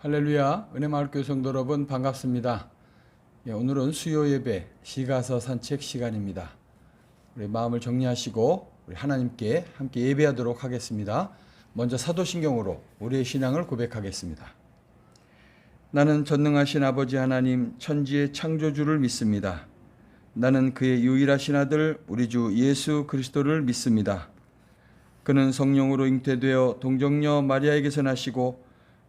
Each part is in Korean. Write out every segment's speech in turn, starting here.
할렐루야 은혜마을교회 성도 여러분 반갑습니다. 예, 오늘은 수요 예배 시가서 산책 시간입니다. 우리 마음을 정리하시고 우리 하나님께 함께 예배하도록 하겠습니다. 먼저 사도신경으로 우리의 신앙을 고백하겠습니다. 나는 전능하신 아버지 하나님 천지의 창조주를 믿습니다. 나는 그의 유일하신 아들 우리 주 예수 그리스도를 믿습니다. 그는 성령으로 잉태되어 동정녀 마리아에게서 나시고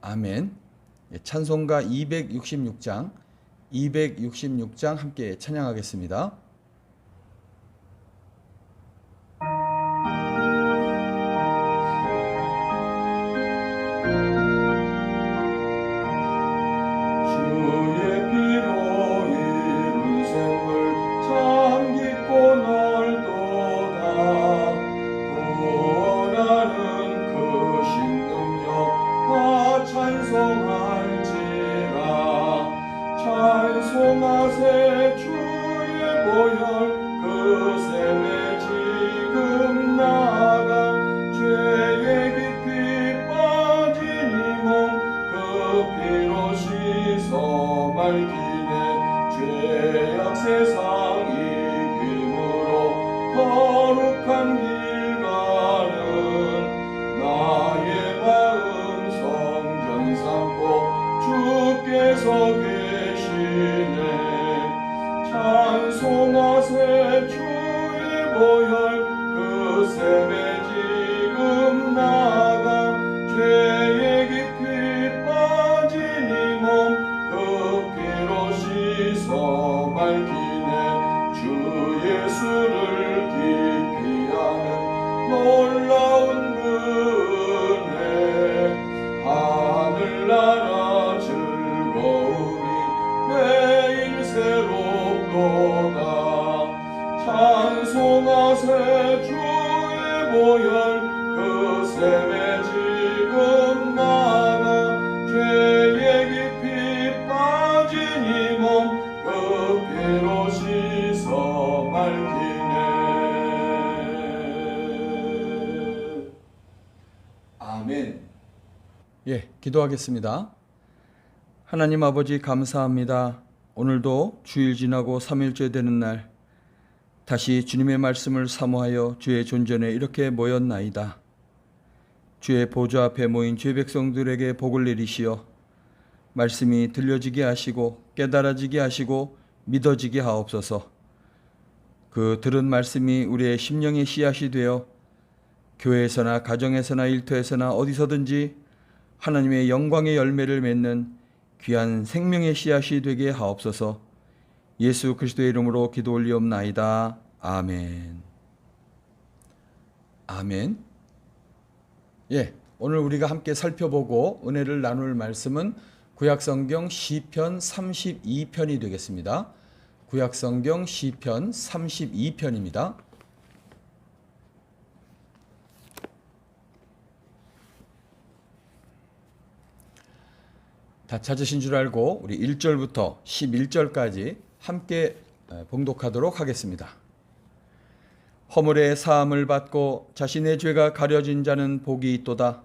아멘. 예, 찬송가 266장, 266장 함께 찬양하겠습니다. 주의 예, 기도하겠습니다. 하나님 아버지 감사합니다. 오늘도 주일 지나고 3일째 되는 날 다시 주님의 말씀을 사모하여 주의 존전에 이렇게 모였나이다. 주의 보좌 앞에 모인 주의 백성들에게 복을 내리시어 말씀이 들려지게 하시고 깨달아지게 하시고 믿어지게 하옵소서. 그 들은 말씀이 우리의 심령의 씨앗이 되어 교회에서나 가정에서나 일터에서나 어디서든지 하나님의 영광의 열매를 맺는 귀한 생명의 씨앗이 되게 하옵소서. 예수 그리스도의 이름으로 기도 올리옵나이다. 아멘. 아멘. 예, 오늘 우리가 함께 살펴보고 은혜를 나눌 말씀은 구약성경 시편 32편이 되겠습니다. 구약성경 시편 32편입니다. 다 찾으신 줄 알고 우리 1절부터 11절까지 함께 봉독하도록 하겠습니다. 허물의 사함을 받고 자신의 죄가 가려진 자는 복이 있도다.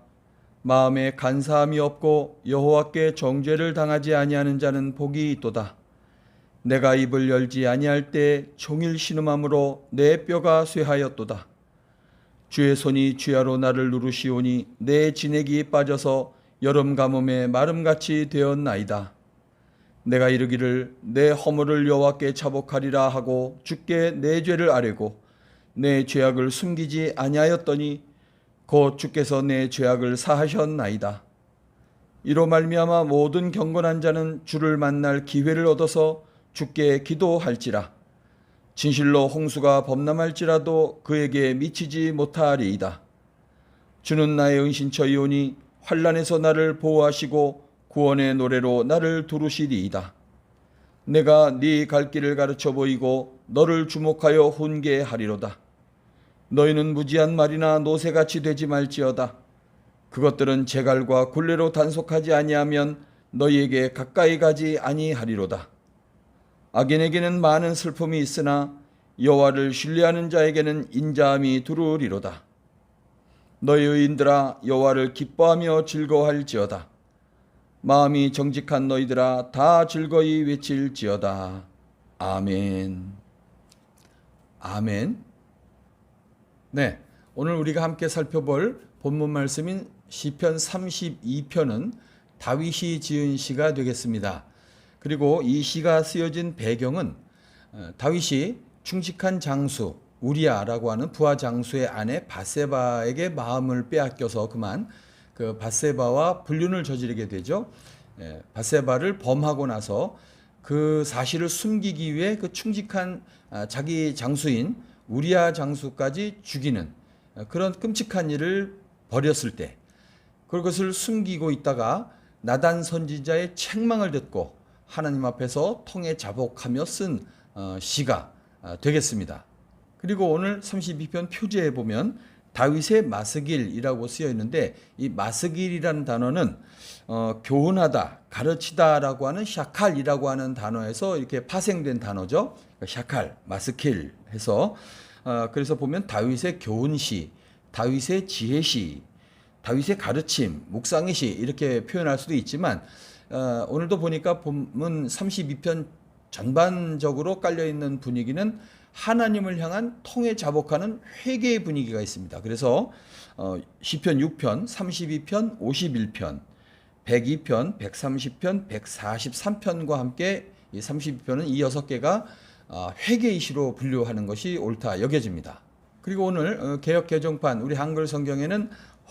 마음에 간사함이 없고 여호와께 정죄를 당하지 아니하는 자는 복이 있도다. 내가 입을 열지 아니할 때 종일 신음함으로 내 뼈가 쇠하였도다. 주의 손이 주야로 나를 누르시오니 내 진액이 빠져서 여름 가뭄에 마름같이 되었나이다. 내가 이르기를 내 허물을 여호와께 자복하리라 하고 주께 내 죄를 아뢰고 내 죄악을 숨기지 아니하였더니 곧 주께서 내 죄악을 사하셨나이다. 이로 말미암아 모든 경건한 자는 주를 만날 기회를 얻어서 주께 기도할지라. 진실로 홍수가 범람할지라도 그에게 미치지 못하리이다. 주는 나의 은신처이오니 환란에서 나를 보호하시고 구원의 노래로 나를 두루시리이다. 내가 네 갈 길을 가르쳐 보이고 너를 주목하여 훈계하리로다. 너희는 무지한 말이나 노새같이 되지 말지어다. 그것들은 제갈과 굴레로 단속하지 아니하면 너희에게 가까이 가지 아니하리로다. 악인에게는 많은 슬픔이 있으나 여호와를 신뢰하는 자에게는 인자함이 두루리로다. 너희 의인들아 여호와를 기뻐하며 즐거워할지어다. 마음이 정직한 너희들아 다 즐거이 외칠지어다. 아멘. 아멘. 네. 오늘 우리가 함께 살펴볼 본문 말씀인 시편 32편은 다윗이 지은 시가 되겠습니다. 그리고 이 시가 쓰여진 배경은 어, 다윗이 충직한 장수 우리아라고 하는 부하 장수의 아내 바세바에게 마음을 빼앗겨서 그만 그 바세바와 불륜을 저지르게 되죠. 예, 바세바를 범하고 나서 그 사실을 숨기기 위해 그 충직한 아, 자기 장수인 우리아 장수까지 죽이는 어, 그런 끔찍한 일을 벌였을 때 그것을 숨기고 있다가 나단 선지자의 책망을 듣고 하나님 앞에서 통해 자복하며 쓴 어, 시가 아, 되겠습니다. 그리고 오늘 32편 표제에 보면 다윗의 마스길이라고 쓰여 있는데 이 마스길이라는 단어는 어, 교훈하다, 가르치다라고 하는 샤칼이라고 하는 단어에서 이렇게 파생된 단어죠. 그러니까 샤칼, 마스킬 해서 어, 그래서 보면 다윗의 교훈시, 다윗의 지혜시, 다윗의 가르침, 묵상의 시 이렇게 표현할 수도 있지만 어, 오늘도 보니까 본문 32편 전반적으로 깔려 있는 분위기는 하나님을 향한 통해 자복하는 회개의 분위기가 있습니다. 그래서 어, 시편 6편, 32편, 51편, 102편, 130편, 143편과 함께 이 32편은 이 여섯 개가 어, 회개의 시로 분류하는 것이 옳다 여겨집니다. 그리고 오늘 어, 개역 개정판 우리 한글 성경에는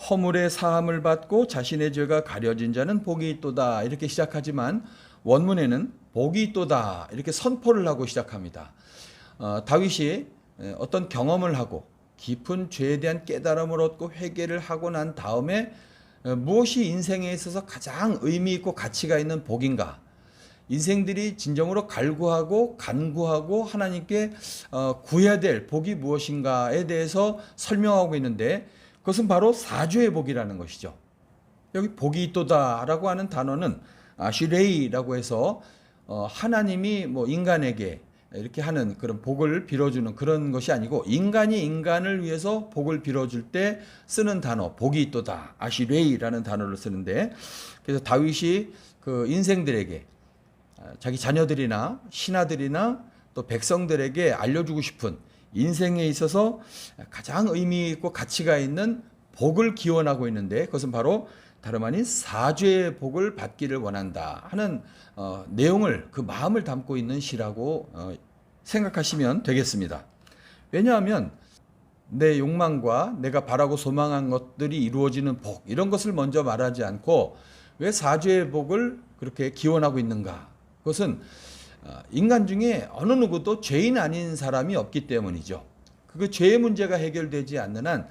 허물의 사함을 받고 자신의 죄가 가려진 자는 복이 있도다 이렇게 시작하지만 원문에는 복이 있도다 이렇게 선포를 하고 시작합니다. 어, 다윗이 어떤 경험을 하고 깊은 죄에 대한 깨달음을 얻고 회개를 하고 난 다음에 어, 무엇이 인생에 있어서 가장 의미 있고 가치가 있는 복인가? 인생들이 진정으로 갈구하고 간구하고 하나님께 어, 구해야 될 복이 무엇인가에 대해서 설명하고 있는데 그것은 바로 사주의 복이라는 것이죠. 여기 복이 있도다라고 하는 단어는 아시레이라고 해서 어, 하나님이 뭐 인간에게 이렇게 하는 그런 복을 빌어주는 그런 것이 아니고 인간이 인간을 위해서 복을 빌어줄 때 쓰는 단어 복이 있도다 아시레이라는 단어를 쓰는데 그래서 다윗이 그 인생들에게 아, 자기 자녀들이나 신하들이나 또 백성들에게 알려주고 싶은 인생에 있어서 가장 의미 있고 가치가 있는 복을 기원하고 있는데 그것은 바로 다름 아닌 사죄의 복을 받기를 원한다 하는 어, 내용을 그 마음을 담고 있는 시라고 어, 생각하시면 되겠습니다. 왜냐하면 내 욕망과 내가 바라고 소망한 것들이 이루어지는 복 이런 것을 먼저 말하지 않고 왜 사죄의 복을 그렇게 기원하고 있는가? 그것은 어, 인간 중에 어느 누구도 죄인 아닌 사람이 없기 때문이죠. 그 죄의 문제가 해결되지 않는 한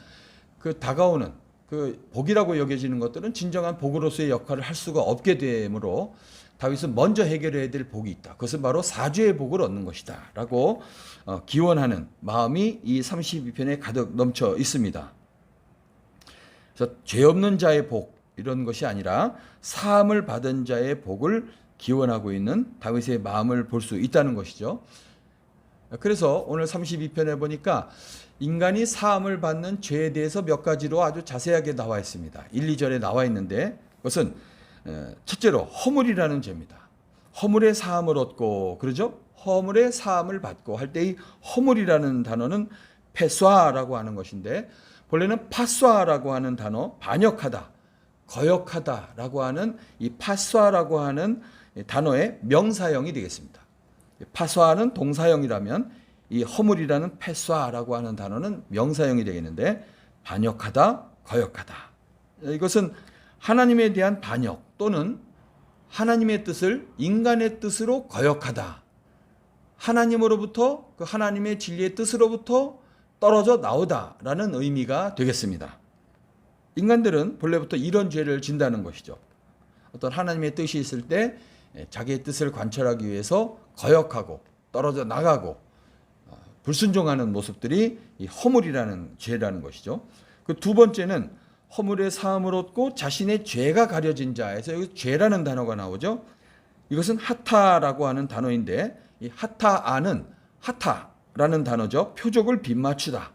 그 다가오는 그 복이라고 여겨지는 것들은 진정한 복으로서의 역할을 할 수가 없게 되므로 다윗은 먼저 해결해야 될 복이 있다. 그것은 바로 사죄의 복을 얻는 것이다 라고 어, 기원하는 마음이 이 32편에 가득 넘쳐 있습니다. 그래서 죄 없는 자의 복 이런 것이 아니라 사함을 받은 자의 복을 기원하고 있는 다윗의 마음을 볼 수 있다는 것이죠. 그래서 오늘 32편에 보니까 인간이 사함을 받는 죄에 대해서 몇 가지로 아주 자세하게 나와 있습니다. 1, 2절에 나와 있는데 그것은 첫째로 허물이라는 죄입니다. 허물의 사함을 얻고 그러죠? 허물의 사함을 받고 할 때 이 허물이라는 단어는 패쏴라고 하는 것인데 본래는 파쏴라고 하는 단어 반역하다, 거역하다라고 하는 이 파쏴라고 하는 단어의 명사형이 되겠습니다. 파쏴는 동사형이라면 이 허물이라는 패쏴라고 하는 단어는 명사형이 되겠는데 반역하다, 거역하다. 이것은 하나님에 대한 반역 또는 하나님의 뜻을 인간의 뜻으로 거역하다. 하나님으로부터 그 하나님의 진리의 뜻으로부터 떨어져 나오다라는 의미가 되겠습니다. 인간들은 본래부터 이런 죄를 진다는 것이죠. 어떤 하나님의 뜻이 있을 때 예, 자기의 뜻을 관철하기 위해서 거역하고 떨어져 나가고 어, 불순종하는 모습들이 이 허물이라는 죄라는 것이죠. 그 두 번째는 허물의 사함을 얻고 자신의 죄가 가려진 자에서 여기 죄라는 단어가 나오죠. 이것은 하타라고 하는 단어인데 이 하타아는 하타라는 단어죠. 표적을 빗맞추다,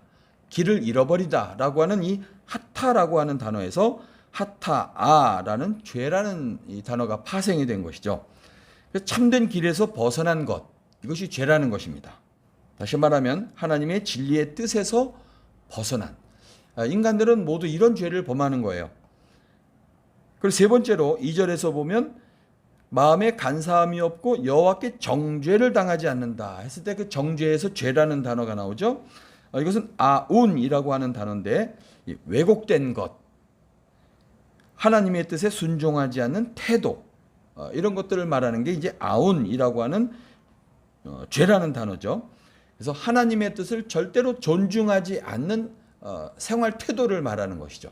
길을 잃어버리다라고 하는 이 하타라고 하는 단어에서 하타아라는 죄라는 이 단어가 파생이 된 것이죠. 참된 길에서 벗어난 것 이것이 죄라는 것입니다. 다시 말하면 하나님의 진리의 뜻에서 벗어난 아, 인간들은 모두 이런 죄를 범하는 거예요. 그리고 세 번째로 2절에서 보면 마음에 간사함이 없고 여호와께 정죄를 당하지 않는다 했을 때 그 정죄에서 죄라는 단어가 나오죠. 어, 이것은 아운이라고 하는 단어인데 이 왜곡된 것, 하나님의 뜻에 순종하지 않는 태도 어, 이런 것들을 말하는 게 이제 아운이라고 하는 어, 죄라는 단어죠. 그래서 하나님의 뜻을 절대로 존중하지 않는 어, 생활 태도를 말하는 것이죠.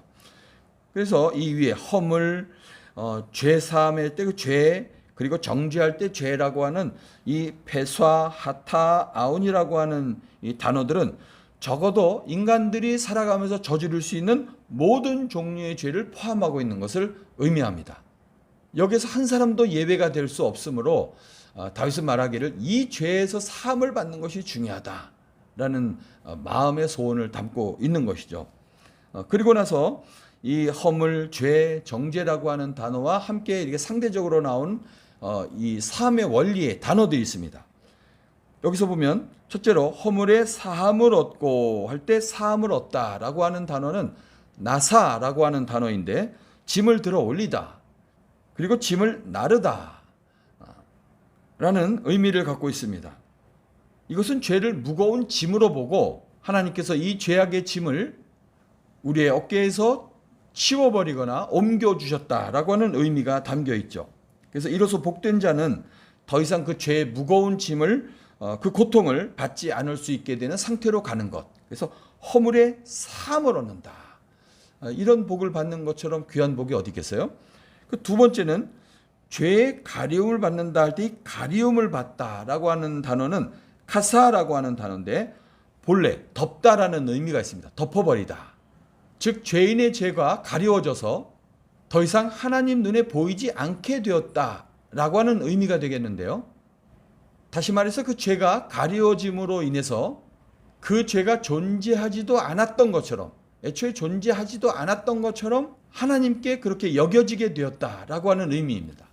그래서 이 위에 허물, 어, 죄 사함할 때그 죄, 그리고 정죄할 때 죄라고 하는 이 패사, 하타, 아운이라고 하는 이 단어들은 적어도 인간들이 살아가면서 저지를 수 있는 모든 종류의 죄를 포함하고 있는 것을 의미합니다. 여기서 한 사람도 예외가 될 수 없으므로 어, 다윗은 말하기를 이 죄에서 사함을 받는 것이 중요하다라는 어, 마음의 소원을 담고 있는 것이죠. 어, 그리고 나서 이 허물, 죄, 정죄라고 하는 단어와 함께 이렇게 상대적으로 나온 어, 이 사함의 원리의 단어들이 있습니다. 여기서 보면 첫째로 허물의 사함을 얻고 할 때 사함을 얻다라고 하는 단어는 나사라고 하는 단어인데 짐을 들어 올리다 그리고 짐을 나르다 라는 의미를 갖고 있습니다. 이것은 죄를 무거운 짐으로 보고 하나님께서 이 죄악의 짐을 우리의 어깨에서 치워버리거나 옮겨주셨다라고 하는 의미가 담겨 있죠. 그래서 이로써 복된 자는 더 이상 그 죄의 무거운 짐을 어, 그 고통을 받지 않을 수 있게 되는 상태로 가는 것. 그래서 허물의 사함을 얻는다. 어, 이런 복을 받는 것처럼 귀한 복이 어디 있겠어요? 그 두 번째는 죄의 가리움을 받는다 할 때 이 가리움을 받다라고 하는 단어는 카사라고 하는 단어인데 본래 덮다라는 의미가 있습니다. 덮어버리다. 즉 죄인의 죄가 가리워져서 더 이상 하나님 눈에 보이지 않게 되었다라고 하는 의미가 되겠는데요. 다시 말해서 그 죄가 가리워짐으로 인해서 그 죄가 존재하지도 않았던 것처럼 애초에 존재하지도 않았던 것처럼 하나님께 그렇게 여겨지게 되었다라고 하는 의미입니다.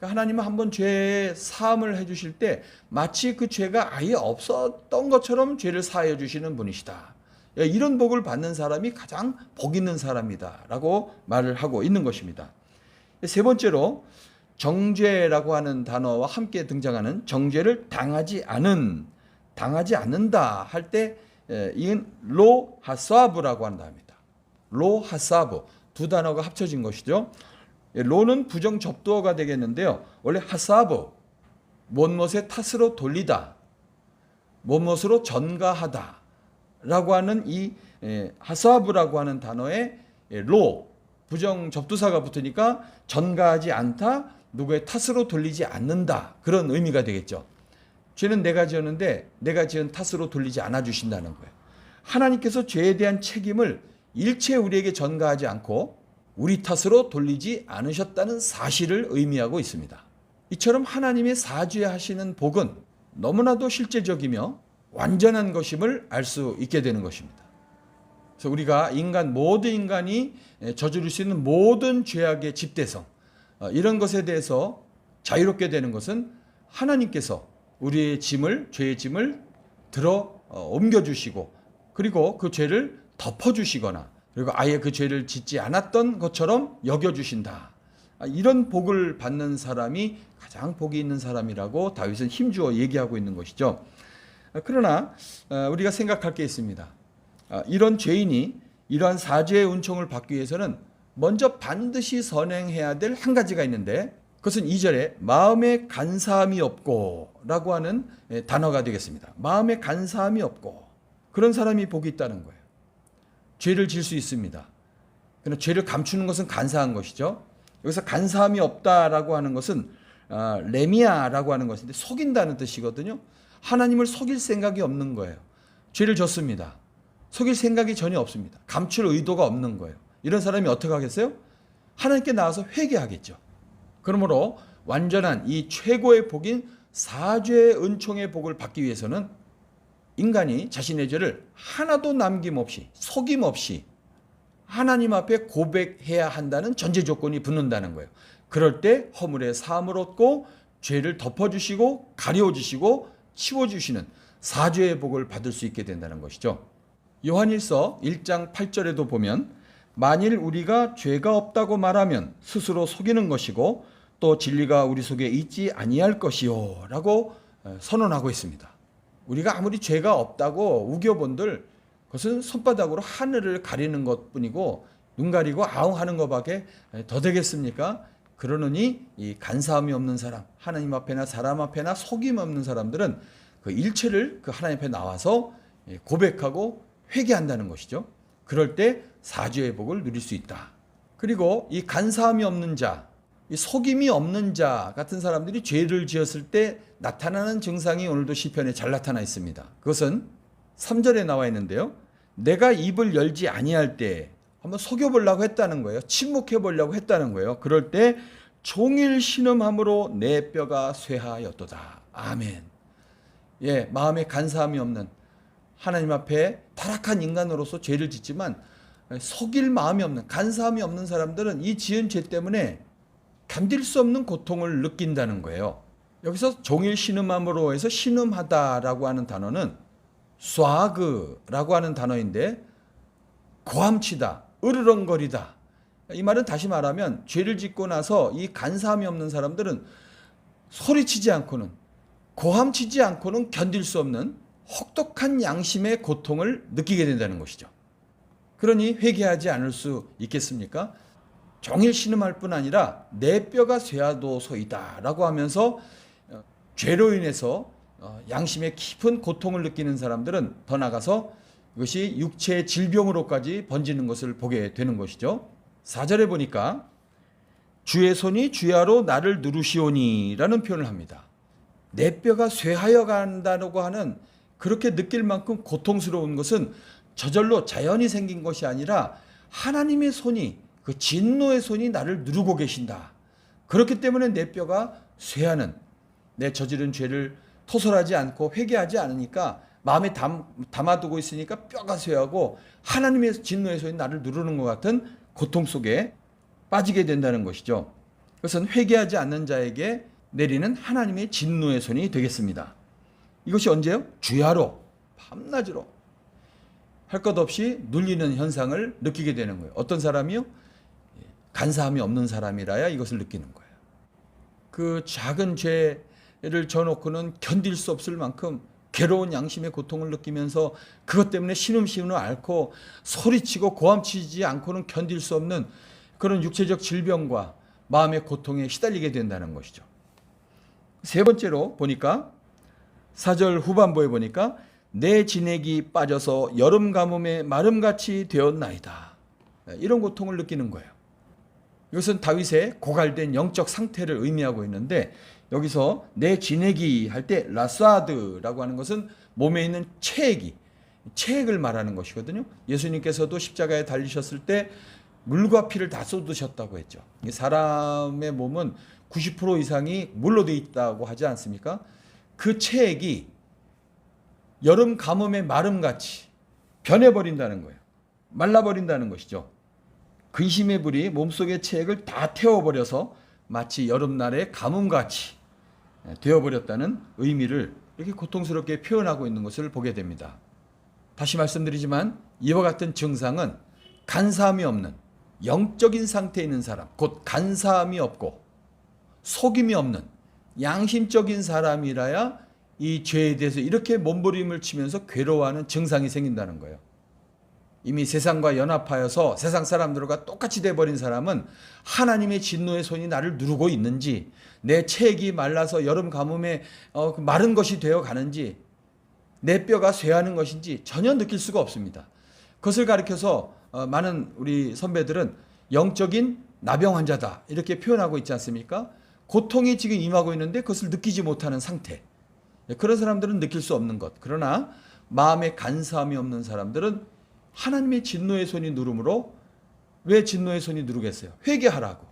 그러니까 하나님은 한번 죄 사함을 해주실 때 마치 그 죄가 아예 없었던 것처럼 죄를 사해 주시는 분이시다. 예, 이런 복을 받는 사람이 가장 복 있는 사람이다 라고 말을 하고 있는 것입니다. 세 번째로 정죄라고 하는 단어와 함께 등장하는 정죄를 당하지 않은 당하지 않는다 할 때 이건 로 하사브라고 한답니다. 로 하사브 두 단어가 합쳐진 것이죠. 예, 로는 부정 접두어가 되겠는데요. 원래 하사브 못못의 탓으로 돌리다, 못못으로 전가하다. 라고 하는 이 하사브라고 하는 단어에 로 부정 접두사가 붙으니까 전가하지 않다 누구의 탓으로 돌리지 않는다 그런 의미가 되겠죠. 죄는 내가 지었는데 내가 지은 탓으로 돌리지 않아 주신다는 거예요. 하나님께서 죄에 대한 책임을 일체 우리에게 전가하지 않고 우리 탓으로 돌리지 않으셨다는 사실을 의미하고 있습니다. 이처럼 하나님의 사죄하시는 복은 너무나도 실제적이며 완전한 것임을 알 수 있게 되는 것입니다. 그래서 우리가 인간 모든 인간이 저지를 수 있는 모든 죄악의 집대성 어, 이런 것에 대해서 자유롭게 되는 것은 하나님께서 우리의 짐을 죄의 짐을 들어 어, 옮겨 주시고 그리고 그 죄를 덮어 주시거나 그리고 아예 그 죄를 짓지 않았던 것처럼 여겨 주신다. 아, 이런 복을 받는 사람이 가장 복이 있는 사람이라고 다윗은 힘주어 얘기하고 있는 것이죠. 그러나 어, 우리가 생각할 게 있습니다. 아, 이런 죄인이 이러한 사죄의 은총을 받기 위해서는 먼저 반드시 선행해야 될 한 가지가 있는데 그것은 2절에 마음에 간사함이 없고 라고 하는 예, 단어가 되겠습니다. 마음에 간사함이 없고 그런 사람이 복이 있다는 거예요. 죄를 질 수 있습니다. 그러나 죄를 감추는 것은 간사한 것이죠. 여기서 간사함이 없다라고 하는 것은 아, 레미아라고 하는 것인데 속인다는 뜻이거든요. 하나님을 속일 생각이 없는 거예요. 죄를 졌습니다. 속일 생각이 전혀 없습니다. 감출 의도가 없는 거예요. 이런 사람이 어떻게 하겠어요? 하나님께 나와서 회개하겠죠. 그러므로 완전한 이 최고의 복인 사죄의 은총의 복을 받기 위해서는 인간이 자신의 죄를 하나도 남김없이 속임없이 하나님 앞에 고백해야 한다는 전제 조건이 붙는다는 거예요. 그럴 때 허물의 사함을 얻고 죄를 덮어주시고 가려주시고 치워주시는 사죄의 복을 받을 수 있게 된다는 것이죠. 요한일서 1장 8절에도 보면 만일 우리가 죄가 없다고 말하면 스스로 속이는 것이고 또 진리가 우리 속에 있지 아니할 것이요라고 어, 선언하고 있습니다. 우리가 아무리 죄가 없다고 우겨본들 그것은 손바닥으로 하늘을 가리는 것 뿐이고 눈 가리고 아웅 하는 것밖에 더 되겠습니까? 그러느니 이 간사함이 없는 사람, 하나님 앞에나 사람 앞에나 속임 없는 사람들은 그 일체를 그 하나님 앞에 나와서 예, 고백하고 회개한다는 것이죠. 그럴 때 사죄의 복을 누릴 수 있다. 그리고 이 간사함이 없는 자, 이 속임이 없는 자 같은 사람들이 죄를 지었을 때 나타나는 증상이 오늘도 시편에 잘 나타나 있습니다. 그것은 3절에 나와 있는데요. 내가 입을 열지 아니할 때 한번 속여 보려고 했다는 거예요. 침묵해 보려고 했다는 거예요. 그럴 때 종일 신음함으로 내 뼈가 쇠하였도다. 아멘. 예, 마음에 간사함이 없는 하나님 앞에 타락한 인간으로서 죄를 짓지만 속일 마음이 없는 간사함이 없는 사람들은 이 지은 죄 때문에 견딜 수 없는 고통을 느낀다는 거예요. 여기서 종일 신음함으로 해서 신음하다라고 하는 단어는 스와그라고 하는 단어인데 고함치다, 으르렁거리다. 이 말은 다시 말하면 죄를 짓고 나서 이 간사함이 없는 사람들은 소리치지 않고는 고함치지 않고는 견딜 수 없는 혹독한 양심의 고통을 느끼게 된다는 것이죠. 그러니 회개하지 않을 수 있겠습니까? 종일 신음할 뿐 아니라 내 뼈가 쇠하도소이다라고 하면서 어, 죄로 인해서 어, 양심의 깊은 고통을 느끼는 사람들은 더 나가서 이것이 육체의 질병으로까지 번지는 것을 보게 되는 것이죠. 4절에 보니까 주의 손이 주야로 나를 누르시오니라는 표현을 합니다. 내 뼈가 쇠하여 간다고 하는 그렇게 느낄 만큼 고통스러운 것은 저절로 자연이 생긴 것이 아니라 하나님의 손이 그 진노의 손이 나를 누르고 계신다. 그렇기 때문에 내 뼈가 쇠하는 내 저지른 죄를 토설하지 않고 회개하지 않으니까 마음에 담, 담아두고 있으니까 뼈가 쇠하고 하나님의 진노의 손이 나를 누르는 것 같은 고통 속에 빠지게 된다는 것이죠. 그것은 회개하지 않는 자에게 내리는 하나님의 진노의 손이 되겠습니다. 이것이 언제요? 주야로 밤낮으로 할 것 없이 눌리는 현상을 느끼게 되는 거예요. 어떤 사람이요? 간사함이 없는 사람이라야 이것을 느끼는 거예요. 그 작은 죄를 져놓고는 견딜 수 없을 만큼 괴로운 양심의 고통을 느끼면서 그것 때문에 신음신음을 앓고 소리치고 고함치지 않고는 견딜 수 없는 그런 육체적 질병과 마음의 고통에 시달리게 된다는 것이죠. 세 번째로 보니까 사절 후반부에 보니까 내 진액이 빠져서 여름 가뭄에 마름같이 되었나이다. 이런 고통을 느끼는 거예요. 이것은 다윗의 고갈된 영적 상태를 의미하고 있는데 여기서 내 진액이 할때 라사드라고 하는 것은 몸에 있는 체액이 체액을 말하는 것이거든요. 예수님께서도 십자가에 달리셨을 때 물과 피를 다 쏟으셨다고 했죠. 사람의 몸은 90% 이상이 물로 돼 있다고 하지 않습니까? 그 체액이 여름 가뭄의 마름같이 변해버린다는 거예요. 말라버린다는 것이죠. 근심의 불이 몸속의 체액을 다 태워버려서 마치 여름날의 가뭄같이 되어버렸다는 의미를 이렇게 고통스럽게 표현하고 있는 것을 보게 됩니다. 다시 말씀드리지만 이와 같은 증상은 간사함이 없는 영적인 상태에 있는 사람, 곧 간사함이 없고 속임이 없는 양심적인 사람이라야 이 죄에 대해서 이렇게 몸부림을 치면서 괴로워하는 증상이 생긴다는 거예요. 이미 세상과 연합하여서 세상 사람들과 똑같이 돼버린 사람은 하나님의 진노의 손이 나를 누르고 있는지 내 체액이 말라서 여름 가뭄에 어, 그 마른 것이 되어 가는지 내 뼈가 쇠하는 것인지 전혀 느낄 수가 없습니다. 그것을 가리켜서 어, 많은 우리 선배들은 영적인 나병 환자다 이렇게 표현하고 있지 않습니까? 고통이 지금 임하고 있는데 그것을 느끼지 못하는 상태. 예, 그런 사람들은 느낄 수 없는 것. 그러나 마음에 간사함이 없는 사람들은 하나님의 진노의 손이 누름으로 왜 진노의 손이 누르겠어요? 회개하라고.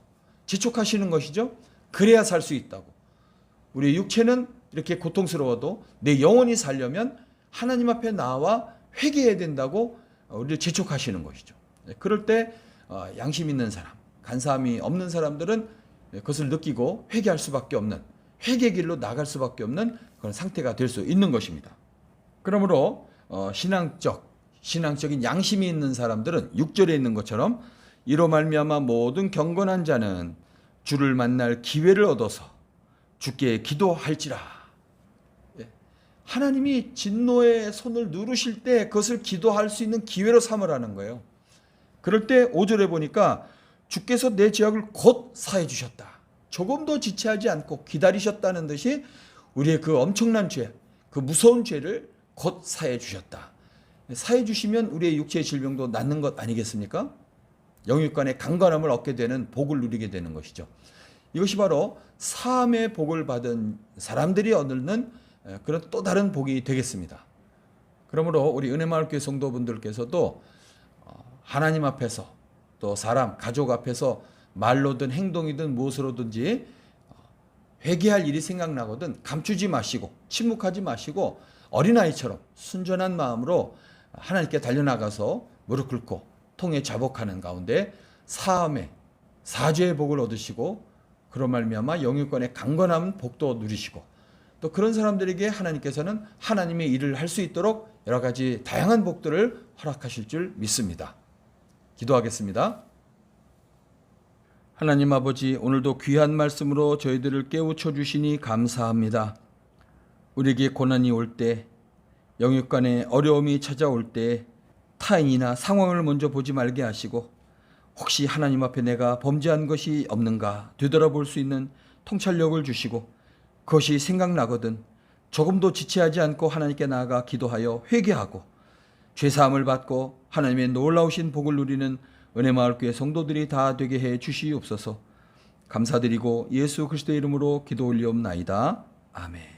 지촉하시는 것이죠. 그래야 살 수 있다고. 우리 육체는 이렇게 고통스러워도 내 영혼이 살려면 하나님 앞에 나와 회개해야 된다고 우리를 재촉하시는 것이죠. 네, 그럴 때 어, 양심 있는 사람, 간사함이 없는 사람들은 그것을 느끼고 회개할 수밖에 없는 회개 길로 나갈 수밖에 없는 그런 상태가 될 수 있는 것입니다. 그러므로 어, 신앙적 신앙적인 양심이 있는 사람들은 6절에 있는 것처럼 이로 말미암아 모든 경건한 자는 주를 만날 기회를 얻어서 주께 기도할지라. 예. 하나님이 진노의 손을 누르실 때 그것을 기도할 수 있는 기회로 삼으라는 거예요. 그럴 때 5절에 보니까 주께서 내 죄악을 곧 사해 주셨다. 조금도 지체하지 않고 기다리셨다는 듯이 우리의 그 엄청난 죄, 그 무서운 죄를 곧 사해 주셨다. 사해 주시면 우리의 육체의 질병도 낫는 것 아니겠습니까? 영육간의 강건함을 얻게 되는 복을 누리게 되는 것이죠. 이것이 바로 사함의 복을 받은 사람들이 얻는 그런 또 다른 복이 되겠습니다. 그러므로 우리 은혜마을교회 성도분들께서도 어, 하나님 앞에서 또 사람, 가족 앞에서 말로든 행동이든 무엇으로든지 어, 회개할 일이 생각나거든 감추지 마시고 침묵하지 마시고 어린아이처럼 순전한 마음으로 하나님께 달려나가서 무릎 꿇고 통에 자복하는 가운데 사함의 사죄의 복을 얻으시고 그런 말미암아 영유권의 강건한 복도 누리시고 또 그런 사람들에게 하나님께서는 하나님의 일을 할 수 있도록 여러 가지 다양한 복들을 허락하실 줄 믿습니다. 기도하겠습니다. 하나님 아버지 오늘도 귀한 말씀으로 저희들을 깨우쳐 주시니 감사합니다. 우리에게 고난이 올 때, 영육간의 어려움이 찾아올 때 타인이나 상황을 먼저 보지 말게 하시고 혹시 하나님 앞에 내가 범죄한 것이 없는가 되돌아볼 수 있는 통찰력을 주시고 그것이 생각나거든 조금도 지체하지 않고 하나님께 나아가 기도하여 회개하고 죄사함을 받고 하나님의 놀라우신 복을 누리는 은혜마을교회 성도들이 다 되게 해 주시옵소서 감사드리고 예수 그리스도의 이름으로 기도 올리옵나이다. 아멘.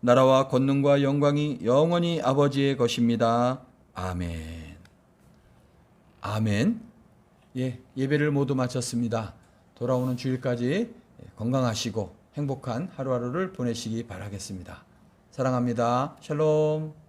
나라와 권능과 영광이 영원히 아버지의 것입니다. 아멘. 아멘. 예, 예배를 모두 마쳤습니다. 돌아오는 주일까지 건강하시고 행복한 하루하루를 보내시기 바라겠습니다. 사랑합니다. 샬롬.